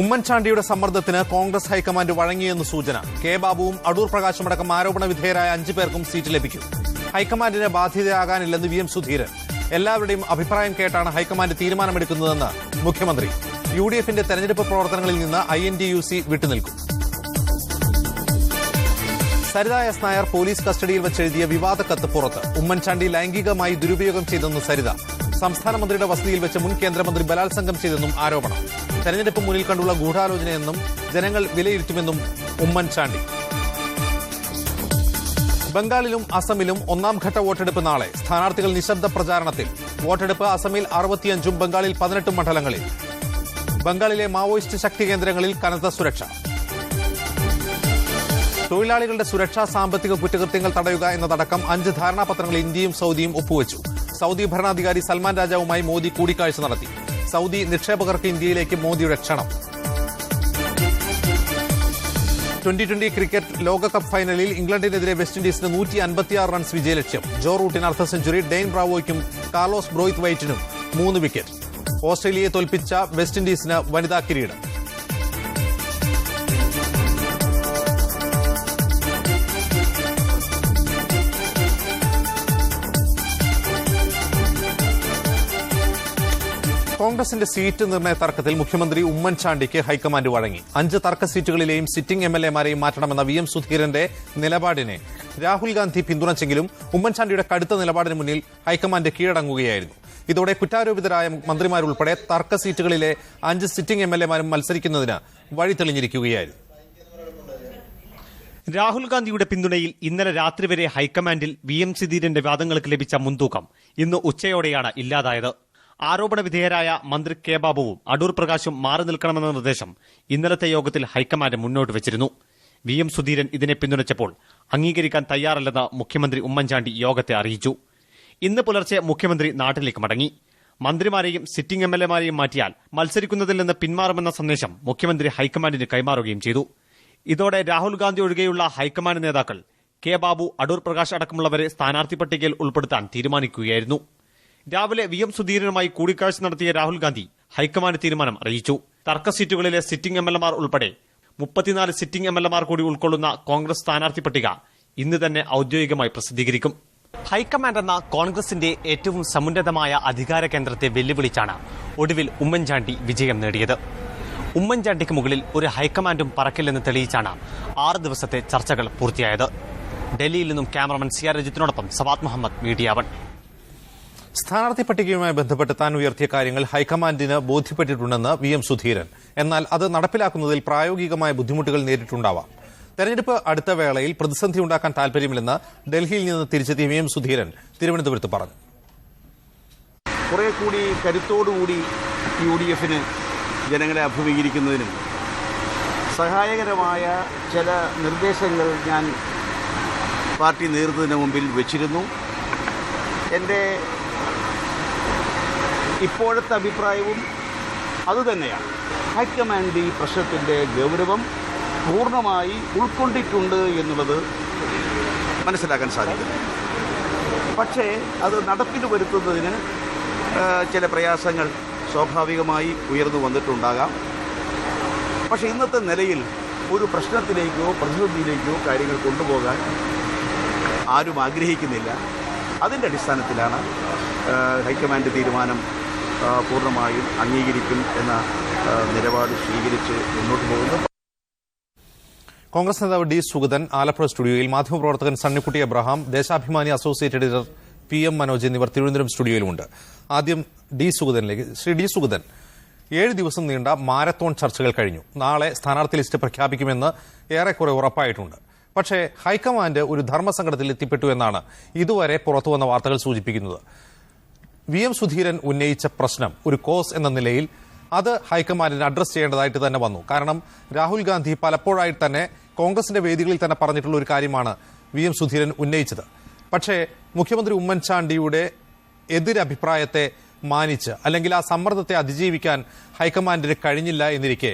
ഉമ്മൻചാണ്ടിയുടെ സമ്മർദ്ദത്തിന് കോൺഗ്രസ് ഹൈക്കമാൻഡ് വഴങ്ങിയെന്ന് സൂചന. കെ ബാബുവും അടൂർ പ്രകാശും അടക്കം ആരോപണ വിധേയരായ അഞ്ചു പേർക്കും സീറ്റ് ലഭിക്കും. ഹൈക്കമാൻഡിന് ബാധ്യതയാകാനില്ലെന്ന് വി എം സുധീരൻ. എല്ലാവരുടെയും അഭിപ്രായം കേട്ടാണ് ഹൈക്കമാൻഡ് തീരുമാനമെടുക്കുന്നതെന്ന് മുഖ്യമന്ത്രി. യു ഡി എഫിന്റെ തെരഞ്ഞെടുപ്പ് പ്രവർത്തനങ്ങളിൽ നിന്ന് I N D U C വിട്ടുനിൽക്കും. Saritha S Nair police കസ്റ്റഡിയിൽ വെച്ചെഴുതിയ വിവാദ കത്ത് പുറത്ത്. ഉമ്മൻചാണ്ടി ലൈംഗികമായി ദുരുപയോഗം ചെയ്തെന്ന് സരിത. സംസ്ഥാന മന്ത്രിയുടെ വസതിയിൽ വെച്ച് മുൻ കേന്ദ്രമന്ത്രി ബലാത്സംഗം ചെയ്തെന്നും ആരോപണം. തെരഞ്ഞെടുപ്പ് മുന്നിൽ കണ്ടുള്ള ഗൂഢാലോചനയെന്നും ജനങ്ങൾ വിലയിരുത്തുമെന്നും ഉമ്മൻചാണ്ടി. ബംഗാളിലും അസമിലും ഒന്നാംഘട്ട വോട്ടെടുപ്പ് നാളെ. സ്ഥാനാർത്ഥികൾ നിശബ്ദ പ്രചാരണത്തിൽ. വോട്ടെടുപ്പ് അസമിൽ അറുപത്തിയഞ്ചും ബംഗാളിൽ പതിനെട്ടും മണ്ഡലങ്ങളിൽ. ബംഗാളിലെ മാവോയിസ്റ്റ് ശക്തി കേന്ദ്രങ്ങളിൽ കനത്ത സുരക്ഷ. തൊഴിലാളികളുടെ സുരക്ഷാ സാമ്പത്തിക കുറ്റകൃത്യങ്ങൾ തടയുക എന്നതടക്കം അഞ്ച് ധാരണാപത്രങ്ങൾ ഇന്ത്യയും സൗദിയും ഒപ്പുവച്ചു. സൗദി ഭരണാധികാരി സൽമാൻ രാജാവുമായി മോദി കൂടിക്കാഴ്ച നടത്തി. സൗദി നിക്ഷേപകർക്ക് ഇന്ത്യയിലേക്ക് മോദിയുടെ ക്ഷണം. ട്വന്റി ട്വന്റി ക്രിക്കറ്റ് ലോകകപ്പ് ഫൈനലിൽ ഇംഗ്ലണ്ടിനെതിരെ വെസ്റ്റ് ഇൻഡീസിന് നൂറ്റി അൻപത്തിയാറ് റൺസ് വിജയലക്ഷ്യം. ജോ റൂട്ടിന് അർദ്ധ സെഞ്ചുറി ഡെയിൻ ബ്രാവോയ്ക്കും കാർലോസ് ബ്രോയിത്ത് വൈറ്റിനും മൂന്ന് വിക്കറ്റ്. ഓസ്ട്രേലിയയെ തോൽപ്പിച്ച വെസ്റ്റ് ഇൻഡീസിന് വനിതാ കിരീടം. കോൺഗ്രസിന്റെ സീറ്റ് നിർണയ തർക്കത്തിൽ മുഖ്യമന്ത്രി ഉമ്മൻചാണ്ടിക്ക് ഹൈക്കമാൻഡ് വഴങ്ങി. അഞ്ച് തർക്ക സീറ്റുകളിലെയും സിറ്റിംഗ് എം എൽ എമാരെയും മാറ്റണമെന്ന വി എം സുധീരന്റെ നിലപാടിനെ രാഹുൽ ഗാന്ധി പിന്തുണച്ചെങ്കിലും ഉമ്മൻചാണ്ടിയുടെ കടുത്ത നിലപാടിന് മുന്നിൽ ഹൈക്കമാൻഡ് കീഴടങ്ങുകയായിരുന്നു. ഇതോടെ കുറ്റാരോപിതരായ മന്ത്രിമാരുൾപ്പെടെ തർക്ക സീറ്റുകളിലെ അഞ്ച് സിറ്റിംഗ് എം എൽ എമാരും മത്സരിക്കുന്നതിന് വഴി തെളിഞ്ഞിരിക്കുകയായിരുന്നു രാഹുൽ ഗാന്ധിയുടെ പിന്തുണയിൽ ഇന്നലെ രാത്രി വരെ ഹൈക്കമാൻഡിൽ വി എം സുധീരന്റെ വാദങ്ങൾക്ക് ലഭിച്ച മുൻതൂക്കം ഇന്ന് ഉച്ചയോടെയാണ് ഇല്ലാതായത്. ആരോപണ വിധേയരായ മന്ത്രി കെ ബാബുവും അടൂർ പ്രകാശും മാറി നിൽക്കണമെന്ന നിർദ്ദേശം ഇന്നലത്തെ യോഗത്തിൽ ഹൈക്കമാൻഡ് മുന്നോട്ട് വെച്ചിരുന്നു. വി എം സുധീരൻ ഇതിനെ പിന്തുണച്ചപ്പോൾ അംഗീകരിക്കാൻ തയ്യാറല്ലെന്ന് മുഖ്യമന്ത്രി ഉമ്മൻചാണ്ടി യോഗത്തെ അറിയിച്ചു. ഇന്ന് പുലർച്ചെ മുഖ്യമന്ത്രി നാട്ടിലേക്ക് മടങ്ങി. മന്ത്രിമാരെയും സിറ്റിംഗ് എം എൽ എമാരെയും മാറ്റിയാൽ മത്സരിക്കുന്നതിൽ നിന്ന് പിന്മാറുമെന്ന സന്ദേശം മുഖ്യമന്ത്രി ഹൈക്കമാൻഡിന് കൈമാറുകയും ചെയ്തു. ഇതോടെ രാഹുൽ ഗാന്ധി ഒഴികെയുള്ള ഹൈക്കമാൻഡ് നേതാക്കൾ കെ ബാബു അടൂർ പ്രകാശ് അടക്കമുള്ളവരെ സ്ഥാനാർത്ഥി പട്ടികയിൽ ഉൾപ്പെടുത്താൻ തീരുമാനിക്കുകയായിരുന്നു. രാവിലെ വി എം സുധീരനുമായി കൂടിക്കാഴ്ച നടത്തിയ രാഹുൽ ഗാന്ധി ഹൈക്കമാൻഡ് തീരുമാനം അറിയിച്ചു. തർക്ക സീറ്റുകളിലെ സിറ്റിംഗ് എം എൽ എമാർ ഉൾപ്പെടെ മുപ്പത്തിനാല് സിറ്റിംഗ് എം എൽ എമാർ കൂടി ഉൾക്കൊള്ളുന്ന കോൺഗ്രസ് സ്ഥാനാർത്ഥി പട്ടിക ഇന്ന് തന്നെ ഔദ്യോഗികമായി പ്രസിദ്ധീകരിക്കും. ഹൈക്കമാൻഡ് എന്ന കോൺഗ്രസിന്റെ ഏറ്റവും സമുന്നതമായ അധികാര കേന്ദ്രത്തെ വെല്ലുവിളിച്ചാണ് ഒടുവിൽ ഉമ്മൻചാണ്ടി വിജയം നേടിയത്. ഉമ്മൻചാണ്ടിക്ക് മുകളിൽ ഒരു ഹൈക്കമാൻഡും പറക്കില്ലെന്ന് തെളിയിച്ചാണ് ആറ് ദിവസത്തെ ചർച്ചകൾ പൂർത്തിയായത്. ഡൽഹിയിൽ നിന്നും ക്യാമറമാൻ സിയാർ രജിത്തിനോടൊപ്പം സവാദ് മുഹമ്മദ് മീഡിയ വൺ സ്ഥാനാർത്ഥി പട്ടികയുമായി ബന്ധപ്പെട്ട് താൻ ഉയർത്തിയ കാര്യങ്ങൾ ഹൈക്കമാൻഡിന് ബോധ്യപ്പെട്ടിട്ടുണ്ടെന്ന് വി എം സുധീരൻ. എന്നാൽ അത് നടപ്പിലാക്കുന്നതിൽ പ്രായോഗികമായ ബുദ്ധിമുട്ടുകൾ നേരിട്ടുണ്ടാവാം. തെരഞ്ഞെടുപ്പ് അടുത്ത വേളയിൽ പ്രതിസന്ധി ഉണ്ടാക്കാൻ താൽപര്യമില്ലെന്ന് ഡൽഹിയിൽ നിന്ന് തിരിച്ചെത്തിയ വി എം സുധീരൻ തിരുവനന്തപുരത്ത് പറഞ്ഞു. കുറെ കൂടി കരുത്തോടുകൂടി യു ഡി എഫിന് ജനങ്ങളെ അഭിമുഖീകരിക്കുന്നതിനും സഹായകരമായ ചില നിർദ്ദേശങ്ങൾ ഞാൻ പാർട്ടി നേതൃത്വത്തിന് മുമ്പിൽ വെച്ചിരുന്നു. എന്റെ ഇപ്പോഴത്തെ അഭിപ്രായവും അതുതന്നെയാണ്. ഹൈക്കമാൻഡ് ഈ പ്രശ്നത്തിന്റെ ഗൗരവം പൂർണമായി ഉൾക്കൊണ്ടിട്ടുണ്ട് എന്നുള്ളത് മനസ്സിലാക്കാൻ സാധിക്കും. പക്ഷേ അത് നടപ്പിൽ വരുത്തുന്നതിന് ചില പ്രയാസങ്ങൾ സ്വാഭാവികമായി ഉയർന്നു വന്നിട്ടുണ്ടാകാം. പക്ഷേ ഇന്നത്തെ നിലയിൽ ഒരു പ്രശ്നത്തിലേക്കോ പ്രതിസന്ധിയിലേക്കോ കാര്യങ്ങൾ കൊണ്ടുപോകാൻ ആരും ആഗ്രഹിക്കുന്നില്ല. അതിന്റെ അടിസ്ഥാനത്തിലാണ് ഹൈക്കമാൻഡ് തീരുമാനം പൂർണമായും അംഗീകരിക്കും എന്ന നിലപാട് സ്വീകരിച്ച് മുന്നോട്ട് പോകുന്നു. കോൺഗ്രസ് നേതാവ് ഡി സുഗതൻ ആലപ്പുഴ സ്റ്റുഡിയോയിൽ മാധ്യമപ്രവർത്തകൻ Sunnykutty Abraham Deshabhimani associate editor P M Manoj എന്നിവർ തിരുവനന്തപുരം സ്റ്റുഡിയോയിലുമുണ്ട്. ആദ്യം ഡി സുഗതനിലേക്ക്. ശ്രീ ഡി സുഗതൻ ഏഴ് ദിവസം നീണ്ട മാരത്തോൺ ചർച്ചകൾ കഴിഞ്ഞു. നാളെ സ്ഥാനാർത്ഥി ലിസ്റ്റ് പ്രഖ്യാപിക്കുമെന്ന് ഏറെക്കുറെ ഉറപ്പായിട്ടുണ്ട്. പക്ഷേ ഹൈക്കമാൻഡ് ഒരു ധർമ്മസങ്കടത്തിൽ എത്തിപ്പെട്ടു എന്നാണ് ഇതുവരെ പുറത്തുവന്ന വാർത്തകൾ സൂചിപ്പിക്കുന്നത്. വി എം സുധീരൻ ഉന്നയിച്ച പ്രശ്നം ഒരു കോസ് എന്ന നിലയിൽ അത് ഹൈക്കമാൻഡിന് അഡ്രസ് ചെയ്യേണ്ടതായിട്ട് തന്നെ വന്നു. കാരണം രാഹുൽ ഗാന്ധി പലപ്പോഴായി തന്നെ കോൺഗ്രസിന്റെ വേദികളിൽ തന്നെ പറഞ്ഞിട്ടുള്ള ഒരു കാര്യമാണ് വി എം സുധീരൻ ഉന്നയിച്ചത്. പക്ഷേ മുഖ്യമന്ത്രി ഉമ്മൻചാണ്ടിയുടെ എതിരഭിപ്രായത്തെ മാനിച്ച് അല്ലെങ്കിൽ ആ സമ്മർദ്ദത്തെ അതിജീവിക്കാൻ ഹൈക്കമാൻഡിന് കഴിഞ്ഞില്ല എന്നിരിക്കെ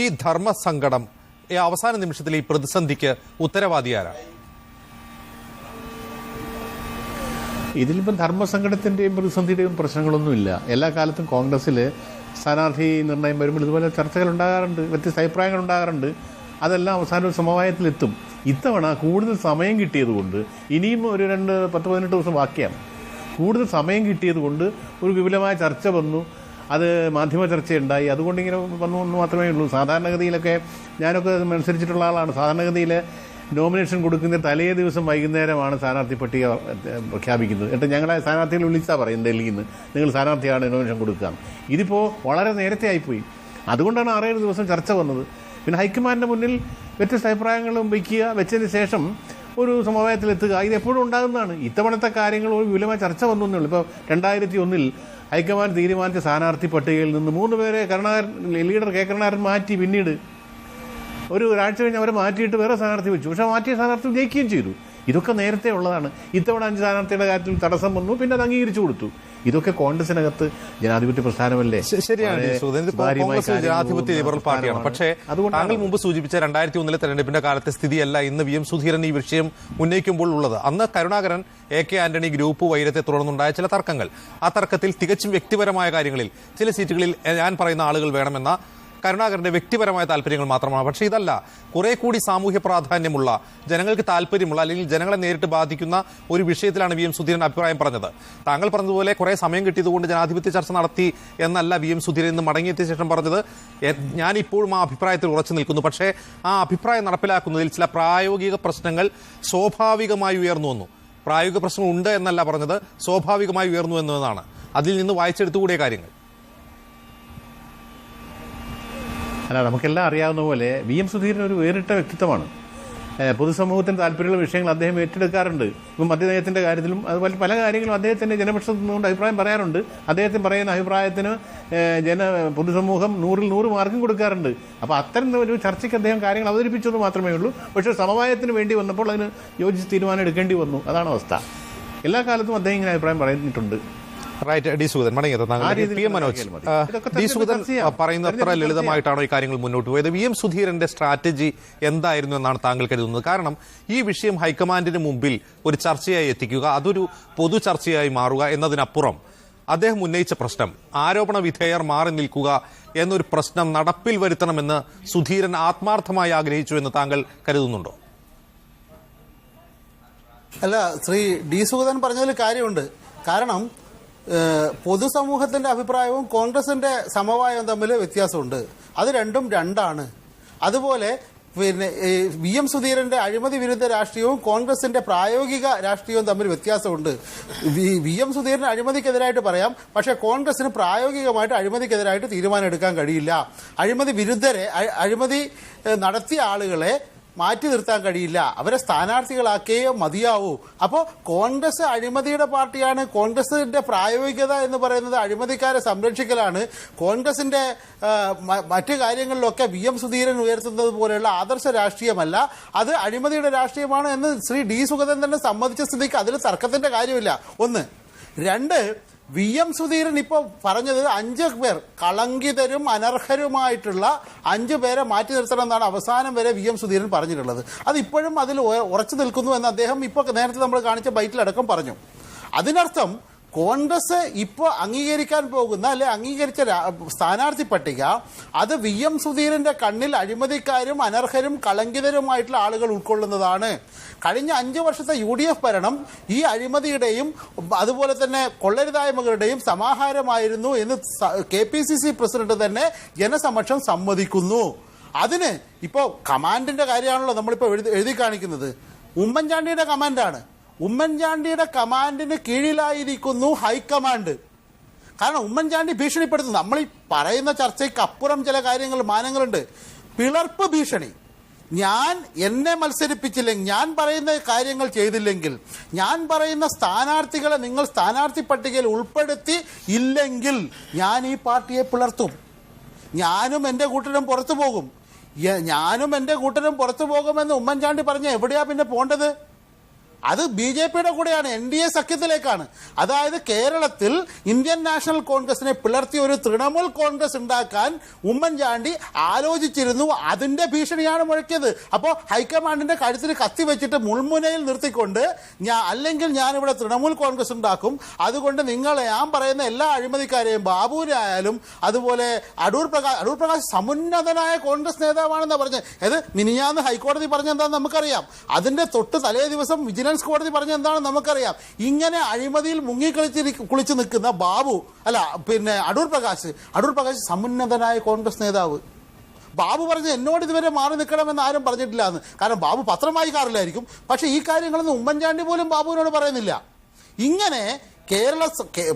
ഈ ധർമ്മസങ്കടം അവസാന നിമിഷത്തിൽ ഈ പ്രതിസന്ധിക്ക് ഉത്തരവാദിയാരാണ് ഇതിലിപ്പം ധർമ്മസങ്കടത്തിന്റെയും പ്രതിസന്ധിയുടെയും പ്രശ്നങ്ങളൊന്നുമില്ല. എല്ലാ കാലത്തും കോൺഗ്രസ്സിൽ സ്ഥാനാർത്ഥി നിർണയം വരുമ്പോൾ ഇതുപോലെ ചർച്ചകൾ ഉണ്ടാകാറുണ്ട് വ്യത്യസ്ത അഭിപ്രായങ്ങൾ ഉണ്ടാകാറുണ്ട് അതെല്ലാം അവസാനം ഒരു സമവായത്തിലെത്തും. ഇത്തവണ കൂടുതൽ സമയം കിട്ടിയതുകൊണ്ട് ഇനിയും ഒരു രണ്ട് പത്ത് പതിനെട്ട് ദിവസം ബാക്കിയാണ്. കൂടുതൽ സമയം കിട്ടിയതുകൊണ്ട് ഒരു വിപുലമായ ചർച്ച വന്നു. അത് മാധ്യമ ചർച്ചയുണ്ടായി. അതുകൊണ്ട് ഇങ്ങനെ വന്നു മാത്രമേ ഉള്ളൂ. സാധാരണഗതിയിലൊക്കെ ഞാനൊക്കെ മത്സരിച്ചിട്ടുള്ള ആളാണ്. സാധാരണഗതിയിൽ നോമിനേഷൻ കൊടുക്കുന്ന തലേ ദിവസം വൈകുന്നേരമാണ് സ്ഥാനാർത്ഥി പട്ടിക പ്രഖ്യാപിക്കുന്നത്. എന്നിട്ട് ഞങ്ങളെ സ്ഥാനാർത്ഥികൾ വിളിച്ചാൽ പറയും ഡൽഹിയിൽ നിന്ന് നിങ്ങൾ സ്ഥാനാർത്ഥിയാണ് നോമിനേഷൻ കൊടുക്കുക. ഇതിപ്പോൾ വളരെ നേരത്തെ ആയിപ്പോയി. അതുകൊണ്ടാണ് ആറേഴ് ദിവസം ചർച്ച വന്നത്. പിന്നെ ഹൈക്കമാൻഡിന്റെ മുന്നിൽ വ്യത്യസ്ത അഭിപ്രായങ്ങളും വയ്ക്കുക വെച്ചതിന് ശേഷം ഒരു സമവായത്തിലെത്തുക ഇത് എപ്പോഴും ഉണ്ടാകുന്നതാണ്. ഇത്തവണത്തെ കാര്യങ്ങൾ ഒരു വിപുലമായ ചർച്ച വന്നു എന്നേ ഉള്ളൂ. ഇപ്പോൾ രണ്ടായിരത്തി ഒന്നിൽ ഹൈക്കമാൻഡ് തീരുമാനിച്ച സ്ഥാനാർത്ഥി പട്ടികയിൽ നിന്ന് മൂന്ന് പേരെ കരുണാകരൻ ലീഡർ കെ കരുണാകരൻ മാറ്റി പിന്നീട് ഒരു ഒരാഴ്ച കഴിഞ്ഞ് അവരെ മാറ്റിയിട്ട് വേറെ സ്ഥാനാർത്ഥി വെച്ചു. പക്ഷെ മാറ്റിയ സ്ഥാനാർത്ഥി ജയിക്കുകയും ചെയ്തു. ഇതൊക്കെ നേരത്തെ ഉള്ളതാണ്. ഇത്തവണ അഞ്ച് സ്ഥാനാർത്ഥിയുടെ കാര്യത്തിൽ തടസ്സം വന്നു പിന്നെ അത് അംഗീകരിച്ചു കൊടുത്തു. ഇതൊക്കെ കോൺഗ്രസിനകത്ത് ജനാധിപത്യ പ്രസ്ഥാനമല്ലേ? ശരിയാണ്. ജനാധിപത്യ ലിബറൽ പാർട്ടിയാണ്. പക്ഷേ അതുകൊണ്ട് താങ്കൾ മുമ്പ് സൂചിപ്പിച്ച രണ്ടായിരത്തി ഒന്നിലെ തെരഞ്ഞെടുപ്പിന്റെ കാലത്തെ സ്ഥിതിയല്ല ഇന്ന് വി എം സുധീരൻ ഈ വിഷയം ഉന്നയിക്കുമ്പോൾ ഉള്ളത്. അന്ന് Karunakaran A K Antony group വൈരത്തെ തുടർന്നുണ്ടായ ചില തർക്കങ്ങൾ. ആ തർക്കത്തിൽ തികച്ചും വ്യക്തിപരമായ കാര്യങ്ങളിൽ ചില സീറ്റുകളിൽ ഞാൻ പറയുന്ന ആളുകൾ വേണമെന്ന കരുണാകരന്റെ വ്യക്തിപരമായ താല്പര്യങ്ങൾ മാത്രമാണ്. പക്ഷേ ഇതല്ല കുറെ കൂടി സാമൂഹ്യ പ്രാധാന്യമുള്ള ജനങ്ങൾക്ക് താല്പര്യമുള്ള അല്ലെങ്കിൽ ജനങ്ങളെ നേരിട്ട് ബാധിക്കുന്ന ഒരു വിഷയത്തിലാണ് വി എം സുധീരൻ അഭിപ്രായം പറഞ്ഞത്. താങ്കൾ പറഞ്ഞതുപോലെ കുറെ സമയം കിട്ടിയതുകൊണ്ട് ജനാധിപത്യ ചർച്ച നടത്തി എന്നല്ല വി എം സുധീരൻ ഇന്ന് മടങ്ങിയെത്തിയ ശേഷം പറഞ്ഞത്. ഞാൻ ഇപ്പോഴും ആ അഭിപ്രായത്തിൽ ഉറച്ചു നിൽക്കുന്നു. പക്ഷേ ആ അഭിപ്രായം നടപ്പിലാക്കുന്നതിൽ ചില പ്രായോഗിക പ്രശ്നങ്ങൾ സ്വാഭാവികമായി ഉയർന്നു വന്നു. പ്രായോഗിക പ്രശ്നം ഉണ്ട് എന്നല്ല പറഞ്ഞത് സ്വാഭാവികമായി ഉയർന്നു എന്നതാണ് അതിൽ നിന്ന് വായിച്ചെടുത്തുകൂടിയ കാര്യങ്ങൾ. അല്ല നമുക്കെല്ലാം അറിയാവുന്ന പോലെ വി എം സുധീരൻ ഒരു വേറിട്ട വ്യക്തിത്വമാണ്. പൊതുസമൂഹത്തിന് താല്പര്യമുള്ള വിഷയങ്ങൾ അദ്ദേഹം ഏറ്റെടുക്കാറുണ്ട്. ഇപ്പം മദ്യനയത്തിന്റെ കാര്യത്തിലും അതുപോലെ പല കാര്യങ്ങളും അദ്ദേഹത്തിന്റെ ജനപക്ഷത്തു നിന്നുകൊണ്ട് അഭിപ്രായം പറയാറുണ്ട്. അദ്ദേഹത്തിന് പറയുന്ന അഭിപ്രായത്തിന് ജന പൊതുസമൂഹം നൂറിൽ നൂറ് മാർക്കും കൊടുക്കാറുണ്ട്. അപ്പോൾ അത്തരം ഒരു ചർച്ചയ്ക്ക് അദ്ദേഹം കാര്യങ്ങൾ അവതരിപ്പിച്ചത് മാത്രമേ ഉള്ളൂ. പക്ഷേ സമവായത്തിന് വേണ്ടി വന്നപ്പോൾ അതിന് യോജിച്ച് തീരുമാനം എടുക്കേണ്ടി വന്നു. അതാണ് അവസ്ഥ. എല്ലാ കാലത്തും അദ്ദേഹം ഇങ്ങനെ അഭിപ്രായം പറഞ്ഞിട്ടുണ്ട്. റൈറ്റ് ഡി സുഗതൻ മടങ്ങിയത് താങ്കൾ P. M. Manoj. D. Sugathan പറയുന്ന അത്ര ലളിതമായിട്ടാണോ ഈ കാര്യങ്ങൾ മുന്നോട്ട് പോയത്. വി. എം. സുധീരന്റെ സ്ട്രാറ്റജി എന്തായിരുന്നു എന്നാണ് താങ്കൾ കരുതുന്നത്. കാരണം ഈ വിഷയം ഹൈക്കമാൻഡിന് മുമ്പിൽ ഒരു ചർച്ചയായി എത്തിക്കുക അതൊരു പൊതു ചർച്ചയായി മാറുക എന്നതിനപ്പുറം അദ്ദേഹം ഉന്നയിച്ച പ്രശ്നം ആരോപണ വിധേയർ മാറി നിൽക്കുക എന്നൊരു പ്രശ്നം നടപ്പിൽ വരുത്തണമെന്ന് സുധീരൻ ആത്മാർത്ഥമായി ആഗ്രഹിച്ചു എന്ന് താങ്കൾ കരുതുന്നുണ്ടോ? അല്ല ശ്രീ ഡി. സുഗതൻ പറഞ്ഞതിൽ കാര്യമുണ്ട്. കാരണം പൊതുസമൂഹത്തിന്റെ അഭിപ്രായവും കോൺഗ്രസിന്റെ സമവായവും തമ്മിൽ വ്യത്യാസമുണ്ട്. അത് രണ്ടും രണ്ടാണ്. അതുപോലെ പിന്നെ വി എം സുധീരന്റെ അഴിമതി വിരുദ്ധ രാഷ്ട്രീയവും കോൺഗ്രസിന്റെ പ്രായോഗിക രാഷ്ട്രീയവും തമ്മിൽ വ്യത്യാസമുണ്ട്. വി- എം സുധീരന് അഴിമതിക്കെതിരായിട്ട് പറയാം പക്ഷേ കോൺഗ്രസിന് പ്രായോഗികമായിട്ട് അഴിമതിക്കെതിരായിട്ട് തീരുമാനം എടുക്കാൻ കഴിയില്ല. അഴിമതി വിരുദ്ധരെ അഴി- അഴിമതി നടത്തിയ ആളുകളെ മാറ്റി നിർത്താൻ കഴിയില്ല. അവരെ സ്ഥാനാർത്ഥികളാക്കിയേ മതിയാവൂ. അപ്പോൾ കോൺഗ്രസ് അഴിമതിയുടെ പാർട്ടിയാണ്. കോൺഗ്രസിന്റെ പ്രായോഗികത എന്ന് പറയുന്നത് അഴിമതിക്കാരെ സംരക്ഷിക്കലാണ്. കോൺഗ്രസിന്റെ മറ്റു കാര്യങ്ങളിലൊക്കെ വി എം സുധീരൻ ഉയർത്തുന്നത് പോലെയുള്ള ആദർശ രാഷ്ട്രീയമല്ല. അത് അഴിമതിയുടെ രാഷ്ട്രീയമാണ് എന്ന് ശ്രീ ഡി സുഗതൻ തന്നെ സമ്മതിച്ച സ്ഥിതിക്ക് അതിൽ തർക്കത്തിന്റെ കാര്യമില്ല. ഒന്ന്. രണ്ട് വി എം സുധീരൻ ഇപ്പോൾ പറഞ്ഞത് അഞ്ച് പേർ കളങ്കിതരും അനർഹരുമായിട്ടുള്ള അഞ്ച് പേരെ മാറ്റി നിർത്തണം എന്നാണ് അവസാനം വരെ വി എം സുധീരൻ പറഞ്ഞിട്ടുള്ളത്. അത് ഇപ്പോഴും അതിൽ ഉറച്ചു നിൽക്കുന്നു എന്ന് അദ്ദേഹം ഇപ്പോൾ നേരത്തെ നമ്മൾ കാണിച്ച ബൈറ്റിലടക്കം പറഞ്ഞു. അതിനർത്ഥം കോൺഗ്രസ് ഇപ്പോൾ അംഗീകരിക്കാൻ പോകുന്ന അല്ലെ അംഗീകരിച്ച സ്ഥാനാർത്ഥി പട്ടിക അത് വി എം സുധീരന്റെ കണ്ണിൽ അഴിമതിക്കാരും അനർഹരും കളങ്കിതരുമായിട്ടുള്ള ആളുകൾ ഉൾക്കൊള്ളുന്നതാണ്. കഴിഞ്ഞ അഞ്ച് വർഷത്തെ യു ഡി എഫ് ഭരണം ഈ അഴിമതിയുടെയും അതുപോലെ തന്നെ കൊള്ളരുതായ്മകളുടെയും സമാഹാരമായിരുന്നു എന്ന് K P C C president തന്നെ ജനസമക്ഷം സമ്മതിക്കുന്നു. അതിന് ഇപ്പോൾ കമാൻഡിന്റെ കാര്യമാണല്ലോ നമ്മളിപ്പോൾ എഴുതി എഴുതി കാണിക്കുന്നത്. ഉമ്മൻചാണ്ടിയുടെ കമാൻഡാണ്. ഉമ്മൻചാണ്ടിയുടെ കമാൻഡിന് കീഴിലായിരിക്കുന്നു ഹൈക്കമാൻഡ്. കാരണം ഉമ്മൻചാണ്ടി ഭീഷണിപ്പെടുത്തുന്നു. നമ്മൾ ഈ പറയുന്ന ചർച്ചയ്ക്ക് അപ്പുറം ചില കാര്യങ്ങൾ മാനങ്ങളുണ്ട്. പിളർപ്പ് ഭീഷണി. ഞാൻ എന്നെ മത്സരിപ്പിച്ചില്ലെങ്കിൽ ഞാൻ പറയുന്ന കാര്യങ്ങൾ ചെയ്തില്ലെങ്കിൽ ഞാൻ പറയുന്ന സ്ഥാനാർത്ഥികളെ നിങ്ങൾ സ്ഥാനാർത്ഥി പട്ടികയിൽ ഉൾപ്പെടുത്തി ഇല്ലെങ്കിൽ ഞാൻ ഈ പാർട്ടിയെ പിളർത്തും. ഞാനും എന്റെ കൂട്ടരും പുറത്തു പോകും. ഞാനും എന്റെ കൂട്ടരും പുറത്തു പോകുമെന്ന് ഉമ്മൻചാണ്ടി പറഞ്ഞ എവിടെയാ പിന്നെ പോണ്ടത്? അത് ബി ജെ പിയുടെ കൂടെയാണ് എൻ ഡി എ സഖ്യത്തിലേക്കാണ്. അതായത് കേരളത്തിൽ ഇന്ത്യൻ നാഷണൽ കോൺഗ്രസിനെ പിളർത്തിയ ഒരു തൃണമൂൽ കോൺഗ്രസ് ഉണ്ടാക്കാൻ ഉമ്മൻചാണ്ടി ആലോചിച്ചിരുന്നു. അതിന്റെ ഭീഷണിയാണ് മുഴക്കിയത്. അപ്പോൾ ഹൈക്കമാൻഡിന്റെ കഴുത്തിൽ കത്തി വെച്ചിട്ട് മുൾമുനയിൽ നിർത്തിക്കൊണ്ട് ഞാൻ അല്ലെങ്കിൽ ഞാനിവിടെ തൃണമൂൽ കോൺഗ്രസ് ഉണ്ടാക്കും. അതുകൊണ്ട് നിങ്ങൾ ഞാൻ പറയുന്ന എല്ലാ അഴിമതിക്കാരെയും ബാബുവിനെ ആയാലും അതുപോലെ അടൂർ പ്രകാശ് അടൂർ പ്രകാശ് സമുന്നതനായ കോൺഗ്രസ് നേതാവാണെന്നാണ് പറഞ്ഞത്. ഏത്? മിനിഞ്ഞാന്ന് ഹൈക്കോടതി പറഞ്ഞെന്താന്ന് നമുക്കറിയാം. അതിന്റെ തൊട്ട് തലേ ദിവസം വിജിലൻസ് കോടതി പറഞ്ഞ എന്താണെന്ന് നമുക്കറിയാം. ഇങ്ങനെ അഴിമതിയിൽ മുങ്ങിക്കളിച്ച് കുളിച്ച് നിൽക്കുന്ന ബാബു അല്ല പിന്നെ അടൂർ പ്രകാശ് അടൂർ പ്രകാശ് സമുന്നതനായ കോൺഗ്രസ് നേതാവ്. ബാബു പറഞ്ഞ് എന്നോട് ഇതുവരെ മാറി നിൽക്കണമെന്ന് ആരും പറഞ്ഞിട്ടില്ല എന്ന്. കാരണം ബാബു പത്രം വായിക്കാറില്ലായിരിക്കും പക്ഷേ ഈ കാര്യങ്ങളൊന്നും ഉമ്മൻചാണ്ടി പോലും ബാബുവിനോട് പറയുന്നില്ല. ഇങ്ങനെ കേരള